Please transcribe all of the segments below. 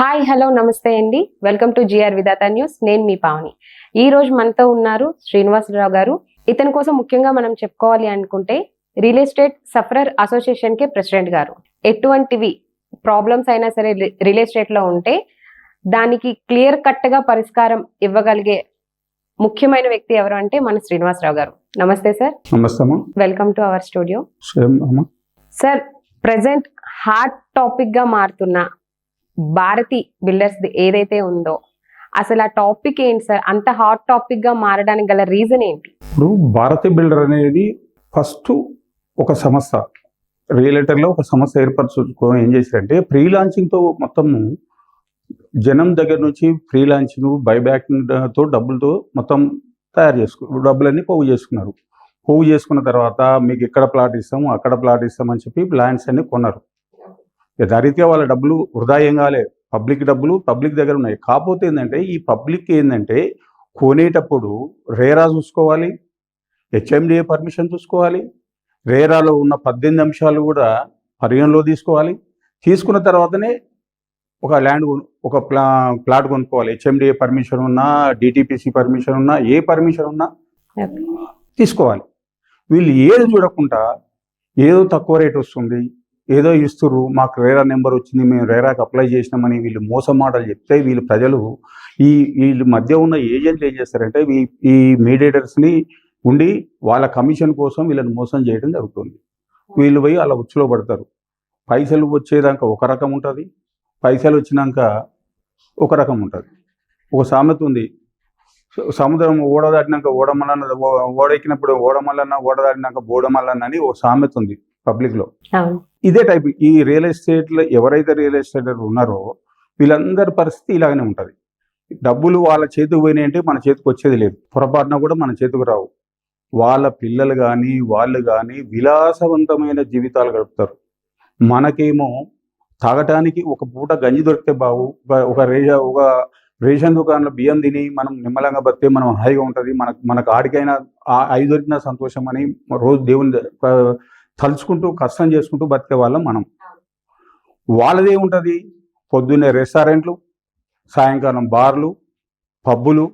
Hi hello నమస్తే అండి. Welcome to GR Vidhata news. నేను మీ పావని. ఈ రోజు మనతో ఉన్నారు శ్రీనివాసరావు గారు. ఇతని కోసం ముఖ్యంగా మనం చెప్పుకోవాలి అనుకుంటే రియల్ ఎస్టేట్ సఫరర్ అసోసియేషన్కి ప్రెసిడెంట్ గారు. ఎటువంటివి ప్రాబ్లమ్స్ అయినా సరే రియల్ ఎస్టేట్లో ఉంటే దానికి క్లియర్ కట్గా పరిష్కారం ఇవ్వగలిగే ముఖ్యమైన వ్యక్తి ఎవరు అంటే మన శ్రీనివాసరావు గారు. నమస్తే సార్. నమస్తే welcome to our studio. Sir present hot టాపిక్గా మారుతున్న భారతి బిల్డర్స్ ఏదైతే ఉందో. అసలు ఆ టాపిక్ ఏంటి సార్ అంత హాట్ టాపిక్గా మారడానికి గల రీజన్ ఏంటి? ఇప్పుడు భారతీ బిల్డర్ అనేది ఫస్ట్ ఒక సంస్థ. రియలేటర్లో ఒక సమస్య ఏర్పరచుకొని ఏం చేశారంటే ప్రీ లాంచింగ్తో మొత్తం జనం దగ్గర నుంచి ఫ్రీ లాంచింగ్ బైబ్యాకింగ్తో డబ్బులతో మొత్తం తయారు చేసుకు డబ్బులన్నీ పోగు చేసుకున్నారు. పోగు చేసుకున్న తర్వాత మీకు ఎక్కడ ప్లాట్ ఇస్తాము అక్కడ ప్లాట్ ఇస్తామని చెప్పి ల్యాండ్స్ అన్ని కొన్నారు. యథారీతిగా వాళ్ళ డబ్బులు వృధా ఏం కాలే. పబ్లిక్ డబ్బులు పబ్లిక్ దగ్గర ఉన్నాయి. కాకపోతే ఏంటంటే ఈ పబ్లిక్ ఏంటంటే కొనేటప్పుడు రేరా చూసుకోవాలి హెచ్ఎండిఏ పర్మిషన్ చూసుకోవాలి రేరాలో ఉన్న పద్దెనిమిది అంశాలు కూడా పరిగణలో తీసుకోవాలి. తీసుకున్న తర్వాతనే ఒక ల్యాండ్ కొను- ఒక ప్లా ప్లాట్ కొనుక్కోవాలి. హెచ్ఎండిఏ పర్మిషన్ ఉన్నా డిటిపిసి పర్మిషన్ ఉన్నా ఏ పర్మిషన్ ఉన్నా తీసుకోవాలి. వీళ్ళు ఏది చూడకుండా ఏదో తక్కువ రేట్ వస్తుంది. ఏదో ఇస్తుర్రు మాకు రేరా నెంబర్ వచ్చింది మేము రేరాకి అప్లై చేసినామని వీళ్ళు మోసం మాటలు చెప్తే వీళ్ళు ప్రజలు ఈ వీళ్ళ మధ్య ఉన్న ఏజెంట్లు ఏం చేస్తారంటే ఈ ఈ మీడియేటర్స్ని ఉండి వాళ్ళ కమిషన్ కోసం వీళ్ళని మోసం చేయడం జరుగుతుంది. వీళ్ళు పోయి అలా ఉచ్చులో పడతారు. పైసలు వచ్చేదాకా ఒక రకం ఉంటుంది పైసలు వచ్చినాక ఒక రకం ఉంటుంది. ఒక సామెత ఉంది. సముద్రం ఓడ దాటినాక ఓడమల్లన్న ఓడెక్కినప్పుడు ఓడమల్లన్న ఓడ దాటినాక బోడమల్లన్న అని ఒక సామెత ఉంది. పబ్లిక్లో. అవును. ఇదే టైప్ ఈ రియల్ ఎస్టేట్లో ఎవరైతే రియల్ ఎస్టేట్ ఉన్నారో వీళ్ళందరి పరిస్థితి ఇలాగనే ఉంటుంది. డబ్బులు వాళ్ళ చేతికి పోయినాయంటే మన చేతికి వచ్చేది లేదు. పొరపాటున కూడా మన చేతికి రావు. వాళ్ళ పిల్లలు కానీ వాళ్ళు కానీ విలాసవంతమైన జీవితాలు గడుపుతారు. మనకేమో తాగటానికి ఒక పూట గంజి దొరికితే బావు ఒక- రేష ఒక రేషన్ దుకాణంలో బియ్యం తిని మనం నిమ్మలంగా బతికే మనం హాయిగా ఉంటుంది. మనకు మనకు ఆడికైనా అవి దొరికిన సంతోషం అని రోజు దేవుని తలుచుకుంటూ కష్టం చేసుకుంటూ బతికే వాళ్ళం మనం. వాళ్ళది ఏముంటుంది? పొద్దున్నే రెస్టారెంట్లు సాయంకాలం బార్లు పబ్బులు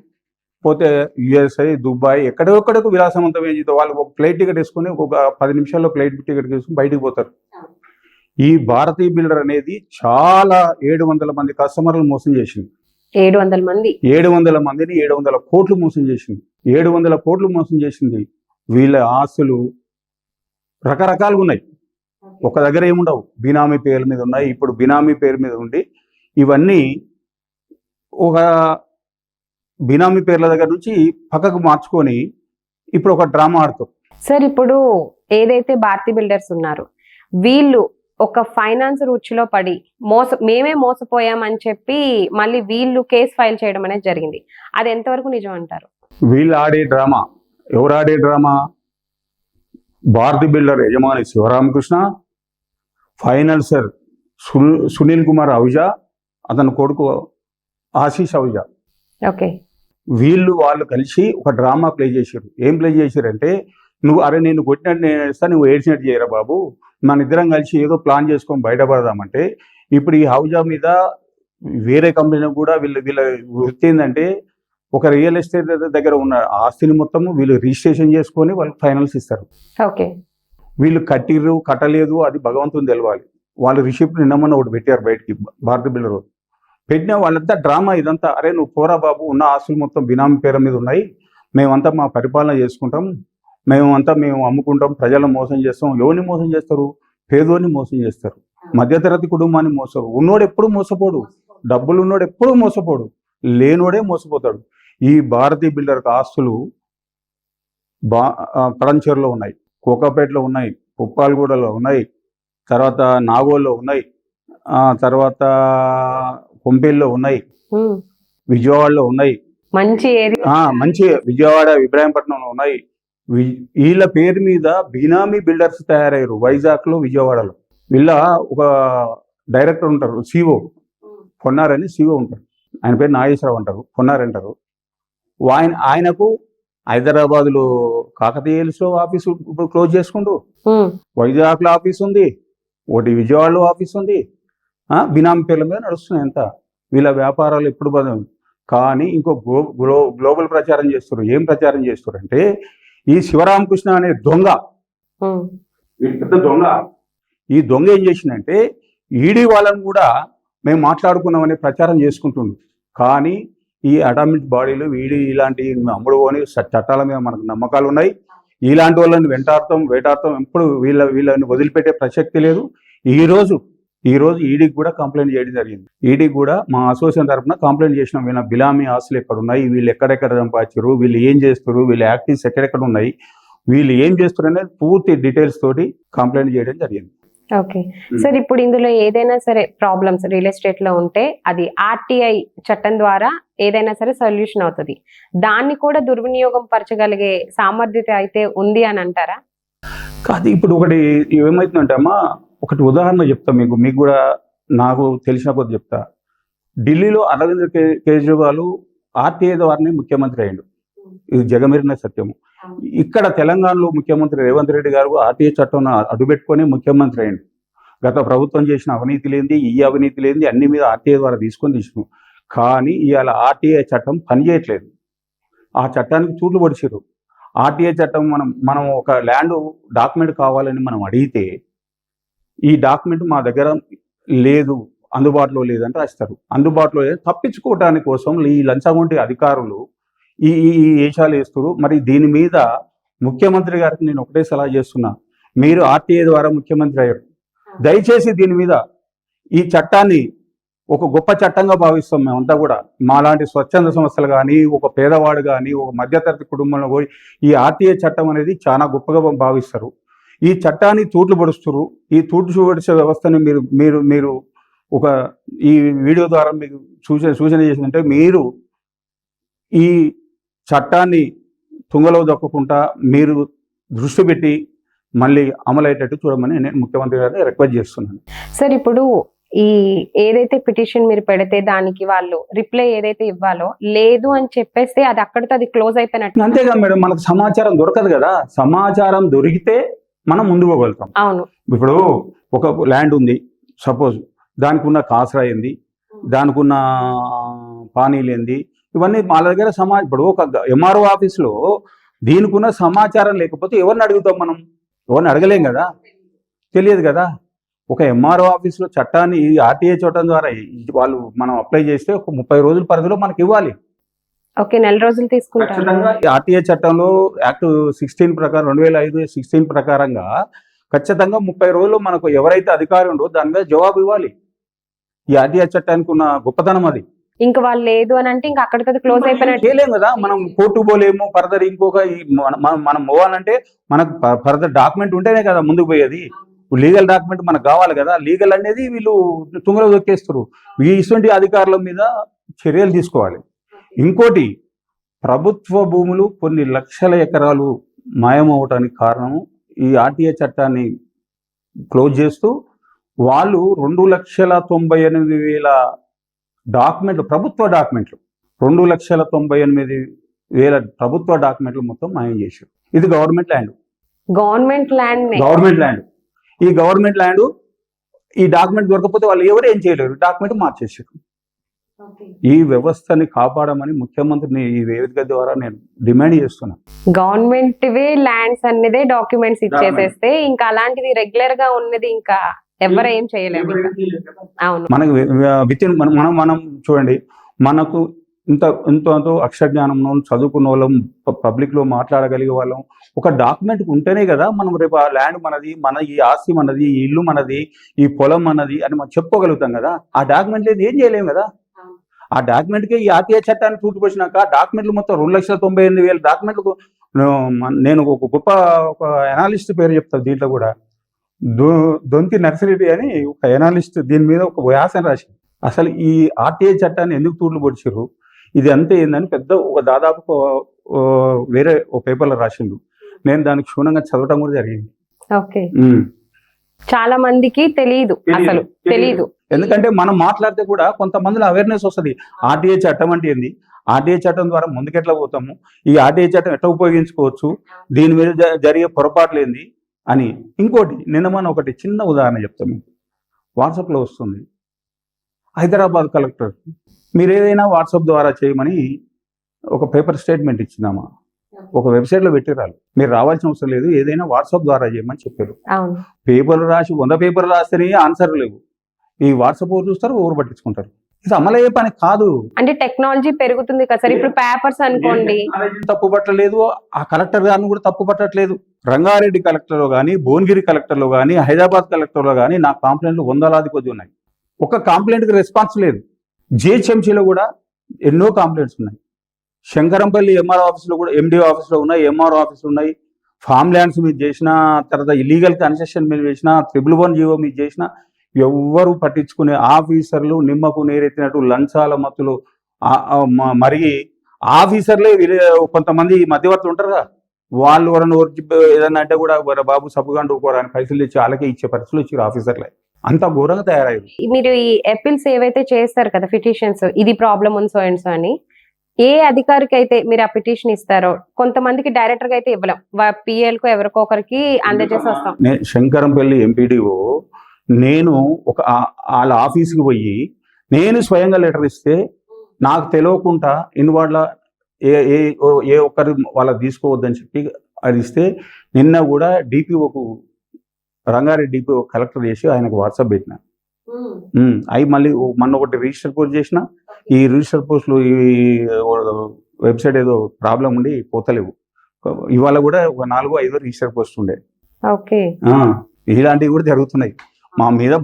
పోతే యుఎస్ఐ దుబాయ్ ఎక్కడెక్కడకు విలాసవంతమైన జీవితం వాళ్ళు ఒక ఫ్లైట్ టికెట్ వేసుకొని ఒక పది నిమిషాల్లో ఫ్లైట్ టికెట్ తీసుకుని బయటికి పోతారు. ఈ భారతీయ బిల్డర్ అనేది చాలా ఏడు వందల మంది కస్టమర్లను మోసం చేసింది. ఏడు వందల మంది. ఏడు వందల మందిని ఏడు వందల కోట్లు మోసం చేసింది. ఏడు వందల కోట్లు మోసం చేసింది. వీళ్ళ ఆస్తులు రకరకాలుగా ఉన్నాయి. ఒక దగ్గర ఏముండవు. బినామీ పేర్ల మీద ఉన్నాయి. ఇప్పుడు బినామీ పేరు మీద ఉండి ఇవన్నీ ఒక బినామీ పేర్ల దగ్గర నుంచి పక్కకు మార్చుకొని ఇప్పుడు ఒక డ్రామా ఆడుతాం. సార్ ఇప్పుడు ఏదైతే భారతి బిల్డర్స్ ఉన్నారు వీళ్ళు ఒక ఫైనాన్స్ రుచిలో పడి మోస మేమే మోసపోయామని చెప్పి మళ్ళీ వీళ్ళు కేసు ఫైల్ చేయడం అనేది జరిగింది. అది ఎంతవరకు నిజం అంటారు? వీళ్ళు ఆడే డ్రామా. ఎవరు ఆడే డ్రామా? భారతి బిల్డర్ యజమాని శివరామకృష్ణ ఫైనాన్సర్ సునీల్ కుమార్ అహుజా అతని కొడుకు ఆశీష్ అహుజా ఓకే. వీళ్ళు వాళ్ళు కలిసి ఒక డ్రామా ప్లే చేశారు ఏం ప్లే చేశారంటే నువ్వు అరే నేను కొట్టినట్టు నేను వేస్తా నువ్వు ఏడ్చినట్టు చేయరా బాబు? మన ఇద్దరం కలిసి ఏదో ప్లాన్ చేసుకొని బయటపడదామంటే ఇప్పుడు ఈ హౌజా మీద వేరే కంపెనీ కూడా వీళ్ళ వీళ్ళ వృత్తి ఏంటంటే ఒక రియల్ ఎస్టేట్ దగ్గర ఉన్న ఆస్తిని మొత్తము వీళ్ళు రిజిస్ట్రేషన్ చేసుకొని వాళ్ళకి ఫైనల్స్ ఇస్తారు. ఓకే. వీళ్ళు కట్టిర్రు కట్టలేదు అది భగవంతుని తెలవాలి. వాళ్ళు రిసిప్ట్ నిన్నమన్న ఒకటి పెట్టారు బయటికి భారత బిల్డర్. పెట్టిన వాళ్ళంతా డ్రామా ఇదంతా. అరే నువ్వు పోరా బాబు ఉన్న ఆస్తులు మొత్తం బినామీ పేరు మీద ఉన్నాయి. మేమంతా మా పరిపాలన చేసుకుంటాం. మేమంతా మేము అమ్ముకుంటాం ప్రజలను మోసం చేస్తాం. ఎవరిని మోసం చేస్తారు? పేదోని మోసం చేస్తారు. మధ్యతరగతి కుటుంబాన్ని మోసరు ఉన్నోడు ఎప్పుడు మోసపోడు. డబ్బులు ఉన్నోడు ఎప్పుడు మోసపోడు. లేనోడే మోసపోతాడు. ఈ భారతీయ బిల్డర్కి ఆస్తులు బా ఆ, పడంచేరులో ఉన్నాయి. కోకాపేటలో ఉన్నాయి పుప్పాలగూడలో ఉన్నాయి తర్వాత నాగోల్లో ఉన్నాయి ఆ తర్వాత కొంపేల్లో ఉన్నాయి విజయవాడలో ఉన్నాయి. మంచి మంచి విజయవాడ ఇబ్రాహీంపట్నంలో ఉన్నాయి. వీళ్ళ పేరు మీద బినామీ బిల్డర్స్ తయారయ్యారు వైజాగ్లో విజయవాడలో. వీళ్ళ ఒక డైరెక్టర్ ఉంటారు సిఓ. పొన్నారని సిఓ ఉంటారు. ఆయన పేరు నాగేశ్వరరావు అంటారు పొన్నార్ అంటారు ఆయన ఆయనకు హైదరాబాద్లో కాకతీయ హిల్స్లో ఆఫీసు ఇప్పుడు క్లోజ్ చేసుకుంటూ. ఉమ్, వైజాగ్లో ఆఫీస్ ఉంది. ఒకటి విజయవాడలో ఆఫీస్ ఉంది. బినామీ పేర్ల మీద నడుస్తున్నాయి అంతా. వీళ్ళ వ్యాపారాలు ఎప్పుడు బలం కానీ ఇంకో గ్లో గ్లో గ్లోబల్ ప్రచారం చేస్తారు ఏం ప్రచారం చేస్తారు అంటే ఈ శివరామకృష్ణ అనే దొంగ. వీడు పెద్ద దొంగ. ఈ దొంగ ఏం చేసిందంటే ఈడీ వాళ్ళని కూడా మేము మాట్లాడుకున్నామని ప్రచారం చేసుకుంటుండు. కానీ ఈ అటామిక్ బాడీలు వీడి ఇలాంటి అమ్ముడు పోని చ- చట్టాల మీద మనకు నమ్మకాలు ఉన్నాయి. ఇలాంటి వాళ్ళని వెంటాడతాం వేటాడతాం. ఎప్పుడు వీళ్ళ వీళ్ళని వదిలిపెట్టే ప్రసక్తి లేదు. ఈ రోజు ఈ రోజు ఈడీకి కూడా కంప్లైంట్ చేయడం జరిగింది. ఈడీకి కూడా మా అసోసియేషన్ తరఫున కంప్లైంట్ చేసిన. వీళ్ళ బిలామీ ఆస్తులు ఎక్కడ ఉన్నాయి వీళ్ళు ఎక్కడెక్కడ సంపాదించారు? వీళ్ళు ఏం చేస్తారు వీళ్ళ యాక్టివ్స్ ఎక్కడెక్కడ ఉన్నాయి? వీళ్ళు ఏం చేస్తారు అనేది పూర్తి డీటెయిల్స్ తోటి కంప్లైంట్ చేయడం జరిగింది. ఓకే. సార్ ఇప్పుడు ఇందులో ఏదైనా సరే ప్రాబ్లమ్స్ రియల్ ఎస్టేట్లో ఉంటే అది ఆర్టీఐ చట్టం ద్వారా ఏదైనా సరే సొల్యూషన్ అవుతుంది. దాన్ని కూడా దుర్వినియోగం పరచగలిగే సామర్థ్యత అయితే ఉంది అని అంటారా? కాదు ఇప్పుడు ఒకటి ఏమవుతుందంటే అమ్మా ఒకటి ఉదాహరణ చెప్తా మీకు మీకు కూడా నాకు తెలిసిన కొద్ది చెప్తా. ఢిల్లీలో అరవింద్ కేజ్రీవాల్ ఆర్టీఐ ద్వారానే ముఖ్యమంత్రి అయ్యిండు. ఇది జగమెరిన సత్యము. ఇక్కడ తెలంగాణలో ముఖ్యమంత్రి రేవంత్ రెడ్డి గారు ఆర్టీఐ చట్టం అడ్డుపెట్టుకొని ముఖ్యమంత్రి అయ్యిండు. గత ప్రభుత్వం చేసిన అవినీతి లేనిది ఈ అవినీతి లేనిది అన్ని మీద ఆర్టీఐ ద్వారా తీసుకొని తీసుకున్నాం కానీ ఇవాళ ఆర్టీఐ చట్టం పనిచేయట్లేదు ఆ చట్టానికి చూట్లు పొడిచారు ఆర్టీఐ చట్టం మనం మనం ఒక ల్యాండ్ డాక్యుమెంట్ కావాలని మనం అడిగితే ఈ డాక్యుమెంట్ మా దగ్గర లేదు అందుబాటులో లేదని రాస్తారు. అందుబాటులో లేదు తప్పించుకోవటానికి కోసం ఈ లంచగొంటి అధికారులు ఈ ఈ వేషాలు వేస్తారు మరి దీని మీద ముఖ్యమంత్రి గారికి నేను ఒకటే సలహా చేస్తున్నా. మీరు ఆర్టీఐ ద్వారా ముఖ్యమంత్రి అయ్యారు. దయచేసి దీని మీద ఈ చట్టాన్ని ఒక గొప్ప చట్టంగా భావిస్తాం మేమంతా కూడా. మాలాంటి స్వచ్ఛంద సంస్థలు కానీ ఒక పేదవాడు కానీ ఒక మధ్యతరగతి కుటుంబంలో పోయి ఈ ఆర్టీఐ చట్టం అనేది చాలా గొప్పగా భావిస్తారు. ఈ చట్టాన్ని తూట్లు పడుస్తారు ఈ తూట్లు పడిచే వ్యవస్థని మీరు మీరు మీరు ఒక ఈ వీడియో ద్వారా మీకు సూచన సూచన చేసిందంటే మీరు ఈ చట్టాన్ని తుంగలో దక్కకుండా మీరు దృష్టి పెట్టి మళ్ళీ అమలయ్యేటట్టు చూడమని నేను ముఖ్యమంత్రి గారిని రిక్వెస్ట్ చేస్తున్నాను. సార్ ఇప్పుడు ఈ ఏదైతే పిటిషన్ మీరు పెడితే దానికి వాళ్ళు రిప్లై ఏదైతే ఇవ్వాలో లేదు అని చెప్పేస్తే అది అక్కడితో అది క్లోజ్ అయిపోయినట్టు. అంతేగా మేడం మనకు సమాచారం దొరకదు కదా. సమాచారం దొరికితే మనం ముందుకు పోగలుగుతాం. అవును. ఇప్పుడు ఒక ల్యాండ్ ఉంది సపోజ్ దానికి ఉన్న కాసరా ఏంది దానికి ఉన్న పానీలు ఏంది ఇవన్నీ వాళ్ళ దగ్గర సమా ఇప్పుడు ఒక ఎంఆర్ఓ ఆఫీస్లో దీనికి ఉన్న సమాచారం లేకపోతే ఎవరిని అడుగుతాం మనం? ఎవరిని అడగలేం కదా? తెలియదు కదా? ఒక ఎంఆర్ఓ ఆఫీస్లో చట్టాన్ని ఆర్టీఏ చట్టం ద్వారా వాళ్ళు మనం అప్లై చేస్తే ఒక ముప్పై రోజుల పరిధిలో మనకి ఇవ్వాలి. ఓకే నెల రోజులు తీసుకుంటారు ఈ ఆర్టీఏ చట్టంలో యాక్ట్ సిక్స్టీన్ ప్రకారం రెండు వేల ఐదు సిక్స్టీన్ ప్రకారంగా ఖచ్చితంగా ముప్పై రోజులు మనకు ఎవరైతే అధికారి ఉండో దాని మీద జవాబు ఇవ్వాలి. ఈ ఆర్టీఏ చట్టానికి ఉన్న గొప్పతనం అది. ఇంకా వాళ్ళు లేదు అని అంటే ఇంకా అక్కడితో అది క్లోజ్ అయిపోయినట్టు చేయలేము కదా మనం కోర్టు పోలేము ఫర్దర్ ఇంకొక మన- పోవాలంటే మనకు ఫర్దర్ డాక్యుమెంట్ ఉంటేనే కదా ముందుకు పోయేది. లీగల్ డాక్యుమెంట్ మనకు కావాలి కదా లీగల్ అనేది వీళ్ళు తుంగలో దొక్కేస్తారు ఈ ఇటువంటి అధికారుల మీద చర్యలు తీసుకోవాలి. ఇంకోటి ప్రభుత్వ భూములు కొన్ని లక్షల ఎకరాలు మాయమవటానికి కారణం ఈ ఆర్టీఏ చట్టాన్ని క్లోజ్ చేస్తూ వాళ్ళు రెండు లక్షల తొంభై ఎనిమిది వేల డాక్యుమెంట్లు ప్రభుత్వ డాక్యుమెంట్లు. రెండు లక్షల తొంభై ఎనిమిది వేల ప్రభుత్వ డాక్యుమెంట్లు మొత్తం మాయం చేశారు. ఇది government land. Government land government land. ఈ గవర్నమెంట్ ల్యాండ్ ఈ డాక్యుమెంట్ దొరకకపోతే వాళ్ళు ఎవరు ఏం చేయలేరు. డాక్యుమెంట్ మార్చేసారు ఈ వ్యవస్థని కాపాడమని ముఖ్యమంత్రిని ఈ వేదిక ద్వారా నేను డిమాండ్ చేస్తున్నాను గవర్నమెంట్ వే ల్యాండ్స్ అన్నదే డాక్యుమెంట్స్ ఇచ్చేసేస్తే ఇంకా అలాంటిది రెగ్యులర్గా ఉన్నది ఇంకా ఎవరు ఏం చేయలేము. అవును. మనకు విత్ ఇన్ మనం మనం చూడండి మనకు ఇంత ఇంత ఎంతో అక్షర జ్ఞానం చదువుకున్న వాళ్ళం పబ్లిక్లో మాట్లాడగలిగే వాళ్ళం ఒక డాక్యుమెంట్ ఉంటేనే కదా మనం రేపు ఆ ల్యాండ్ మనది మన ఈ ఆస్తి మనది ఈ ఇల్లు మనది ఈ పొలం మనది అని మనం చెప్పుకోగలుగుతాం కదా. ఆ డాక్యుమెంట్ లేదు ఏం చేయలేము కదా. ఆ డాక్యుమెంట్కి ఈ ఆర్టీఐ చట్టాన్ని చూటుకొచ్చినాక డాక్యుమెంట్లు మొత్తం రెండు లక్షల తొంభై ఎనిమిది వేల డాక్యుమెంట్లకు నేను ఒక గొప్ప ఒక ఎనాలిస్ట్ పేరు చెప్తాను దీంట్లో కూడా. దొంతి నర్సరీ అని ఒక ఎనాలిస్ట్ దీని మీద ఒక వ్యాసం రాసి అసలు ఈ ఆర్టీఐ చట్టాన్ని ఎందుకు తూట్లు పొడిచారు ఇది అంతే ఏందని పెద్ద ఒక దాదాపు ఓ వేరే ఒక పేపర్లో రాసిండు. నేను దానికి క్షుణ్ణంగా చదవటం కూడా జరిగింది. ఓకే. చాలా మందికి తెలియదు అసలు. తెలియదు ఎందుకంటే మనం మాట్లాడితే కూడా కొంతమందిలో అవేర్నెస్ వస్తుంది. ఆర్టీఐ చట్టం అంటే ఏంది? ఆర్టీఐ చట్టం ద్వారా ముందుకెట్లా పోతాము? ఈ ఆర్టీఐ చట్టం ఎట్లా ఉపయోగించుకోవచ్చు? దీని మీద జరిగే పొరపాట్లు ఏంది? అని ఇంకోటి నిన్న మనం ఒకటి చిన్న ఉదాహరణ చెప్తాం మీకు వాట్సాప్లో వస్తుంది. హైదరాబాద్ కలెక్టర్ మీరు ఏదైనా వాట్సాప్ ద్వారా చేయమని ఒక పేపర్ స్టేట్మెంట్ ఇచ్చిందమ్మా. ఒక వెబ్సైట్లో పెట్టిరాలు మీరు రావాల్సిన అవసరం లేదు ఏదైనా వాట్సాప్ ద్వారా చేయమని చెప్పారు. పేపర్లు రాసి వంద పేపర్లు రాస్తేనే ఆన్సర్ లేవు. ఈ వాట్సాప్ ఊరు చూస్తారు? ఊరు పట్టించుకుంటారు? ఇది అమలయ్యే పని కాదు. అంటే టెక్నాలజీ పెరుగుతుంది కదా సార్. ఇప్పుడు పేపర్స్ అనుకోండి. తప్పు పట్టలేదు ఆ కలెక్టర్ గారిని కూడా తప్పు పట్టట్లేదు. రంగారెడ్డి కలెక్టర్లో కానీ భువనగిరి కలెక్టర్లో కానీ హైదరాబాద్ కలెక్టర్లో కానీ నా కంప్లైంట్లు వందలాది కొద్ది ఉన్నాయి. ఒక కంప్లైంట్కి రెస్పాన్స్ లేదు. జిహెచ్ఎంసీలో కూడా ఎన్నో కంప్లైంట్స్ ఉన్నాయి. శంకరంపల్లి ఎంఆర్ ఆఫీస్లో కూడా ఎండిఓ ఆఫీస్లో ఉన్నాయి ఎంఆర్ ఆఫీస్లో ఉన్నాయి. ఫామ్ ల్యాండ్స్ మీద చేసిన తర్వాత ఇల్లీగల్ కన్స్ట్రక్షన్ మీద చేసిన త్రిబుల్ వన్ జీవో మీద చేసిన ఎవ్వరు పట్టించుకునే ఆఫీసర్లు నిమ్మకు నేరెత్తినట్టు లంచాల మత్తులు ఆ- ఆ మ- మరి ఆఫీసర్లే కొంతమంది మధ్యవర్తులు ఉంటారు వాళ్ళు ఎవరైనా ఏదన్నా అంటే కూడా "ఒరే బాబు సబ్బుగండు అని పైసలు ఇచ్చి వాళ్ళకే ఇచ్చే పరిస్థితులు వచ్చారు ఆఫీసర్లే. అంత ఘోరంగా తయారయ్యారు. మీరు ఈ ఎపిల్స్ ఏవైతే చేస్తారు కదా పిటిషన్స్ ఇది ప్రాబ్లం ఉంది సో అండ్ సో అని ఏ అధికారికి అయితే మీరు ఆ పిటిషన్ ఇస్తారో కొంతమందికి డైరెక్టర్గా అయితే ఇవ్వలేం. పిఎల్కు ఎవరికో ఒకరికి అందజేసి వస్తాం శంకరంపల్లి ఎంపీడీఓ నేను ఒక వాళ్ళ ఆఫీస్కి పోయి నేను స్వయంగా లెటర్ ఇస్తే నాకు తెలియకుండా ఇన్వాళ్ళ ఏ ఏ ఓ- ఏ ఒక్కరు వాళ్ళకి తీసుకోవద్దని చెప్పి అది ఇస్తే నిన్న కూడా డిపిఓకు రంగారెడ్డి డిపిఓ కలెక్టర్ చేసి ఆయనకు వాట్సాప్ పెట్టిన. ఉమ్, అవి మళ్ళీ మొన్న ఒకటి రిజిస్టర్ పోస్ట్ చేసిన. ఈ రిజిస్టర్ పోస్టులు ఈ వెబ్సైట్ ఏదో ప్రాబ్లం ఉండి పోతలేవు. ఇవాళ కూడా ఒక నాలుగు ఐదు రిజిస్టర్ పోస్ట్ ఉండే. ఓకే ఇలాంటివి కూడా జరుగుతున్నాయి. మా మీద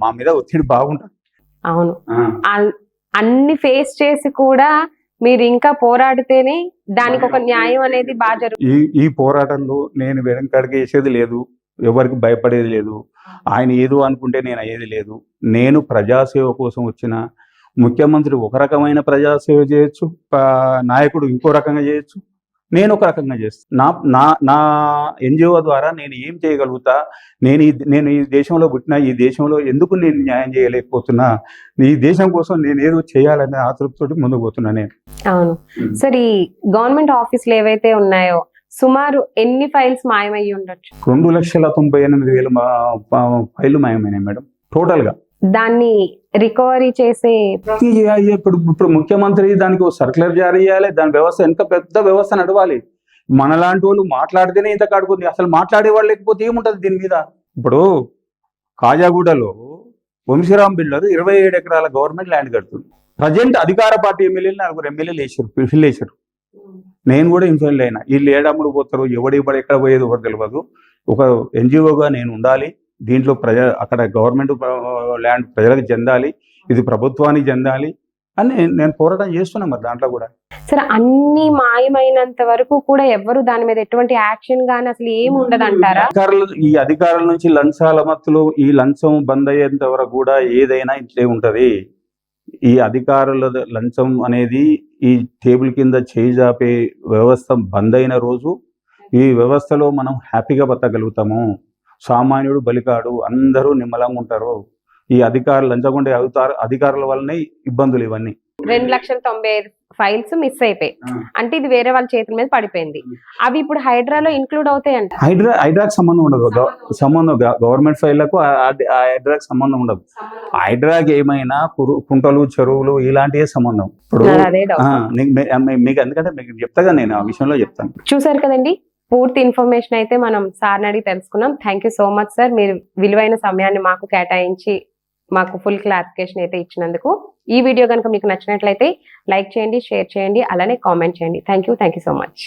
మా మీద ఒత్తిడి బాగుంటుంది. అవును. అన్ని ఫేస్ చేసి కూడా మీరు ఇంకా పోరాడితేనే దానికి ఒక న్యాయం అనేది బాగా జరుగుతుంది ఈ ఈ పోరాటంలో నేను వెనకడికి వేసేది లేదు ఎవరికి భయపడేది లేదు. ఆయన ఏదో అనుకుంటే నేను అయ్యేది లేదు. నేను ప్రజాసేవ కోసం వచ్చిన ముఖ్యమంత్రి ఒక రకమైన ప్రజాసేవ చేయొచ్చు నాయకుడు ఇంకో రకంగా చేయొచ్చు. నేను ఒక రకంగా చేస్తాను నా నా నా ఎన్జిఓ ద్వారా నేను ఏం చేయగలుగుతా? నేను ఈ నేను ఈ దేశంలో పుట్టిన ఈ దేశంలో ఎందుకు నేను న్యాయం చేయలేకపోతున్నా? ఈ దేశం కోసం నేను ఏదో చేయాలనే ఆతృతతోటి ముందుకు పోతున్నా నేను. అవును. సరే ఈ గవర్నమెంట్ ఆఫీసులు ఏవైతే ఉన్నాయో సుమారు ఎన్ని ఫైల్స్ మాయమయ్యి ఉండొచ్చు రెండు లక్షల తొంభై ఎనిమిది వేల ఫైళ్ళు మాయమైనాయి మేడం. టోటల్గా దాన్ని రికవరీ చేసే ఇప్పుడు ఇప్పుడు ముఖ్యమంత్రి దానికి ఒక సర్క్యులర్ జారీ చేయాలి దాని వ్యవస్థ ఎంత పెద్ద వ్యవస్థ నడవాలి? మనలాంటి వాళ్ళు మాట్లాడితేనే ఇంత కాడుకుంది. అసలు మాట్లాడేవాళ్ళు లేకపోతే ఏముంటది దీని మీద? ఇప్పుడు కాజాగూడలో వంశీరామ్ బిల్డర్ ఇరవై ఏడు ఎకరాల గవర్నమెంట్ ల్యాండ్ కడుతుంది ప్రజెంట్ అధికార పార్టీ ఎమ్మెల్యేలు నలుగురు ఎమ్మెల్యేలు వేసారు ఫిల్ వేసారు నేను కూడా ఇన్ఫ్లుయెన్స్ అయినా. వీళ్ళు ఏడమ్ముడు పోతారు ఎవడు ఎక్కడ పోయేది ఎవరు తెలియదు ఒక ఎన్జిఓగా నేను ఉండాలి. దీంట్లో ప్రజ అక్కడ గవర్నమెంట్ ల్యాండ్ ప్రజలకు చెందాలి ఇది ప్రభుత్వానికి చెందాలి అని నేను- పోరాటం చేస్తున్నా మరి దాంట్లో కూడా. సరే అన్ని మాయమైనంత వరకు కూడా ఎవరు దాని మీద ఎటువంటి యాక్షన్ గానీ అసలు ఏమి ఉండదు అంటారా అధికారులు ఈ అధికారుల నుంచి లంచాల మత్తులు ఈ లంచం బంద్ అయ్యేంత వరకు కూడా ఏదైనా ఇట్లే ఉంటది. ఈ అధికారుల లంచం అనేది ఈ టేబుల్ కింద చేయి జాపే వ్యవస్థ బంద్ అయిన రోజు ఈ వ్యవస్థలో మనం హ్యాపీగా బతకగలుగుతాము. సామాన్యుడు బలికాడు అందరూ నిమ్మలంగా ఉంటారు. ఈ అధికారులు లంచగొండే అధికారు అధికారుల వల్లనే ఇబ్బందులు ఇవన్నీ. రెండు లక్షల తొంభై ఐదు ఫైల్స్ మిస్ అయిపోయాయి అంటే ఇది వేరే వాళ్ళ చేతుల మీద పడిపోయింది. అవి ఇప్పుడు హైడ్రాలో ఇంక్లూడ్ అవుతాయంట. హైడ్రా హైడ్రాకి సంబంధం ఉండదు. సంబంధం గవర్నమెంట్ ఆ హైడ్రాకి సంబంధం ఉండదు. హైడ్రాకి ఏమైనా కుంటలు చెరువులు ఇలాంటివే సంబంధం. ఇప్పుడు మీకు ఎందుకంటే మీకు చెప్తాగా నేను ఆ విషయంలో చెప్తాను. చూసారు కదండి? పూర్తి ఇన్ఫర్మేషన్ అయితే మనం సార్ని అడిగి తెలుసుకున్నాం. Thank you so much sir మీరు విలువైన సమయాన్ని మాకు కేటాయించి మాకు ఫుల్ క్లారిఫికేషన్ అయితే ఇచ్చినందుకు. ఈ వీడియో కనుక మీకు నచ్చినట్లయితే లైక్ చేయండి షేర్ చేయండి అలానే కామెంట్ చేయండి. Thank you thank you so much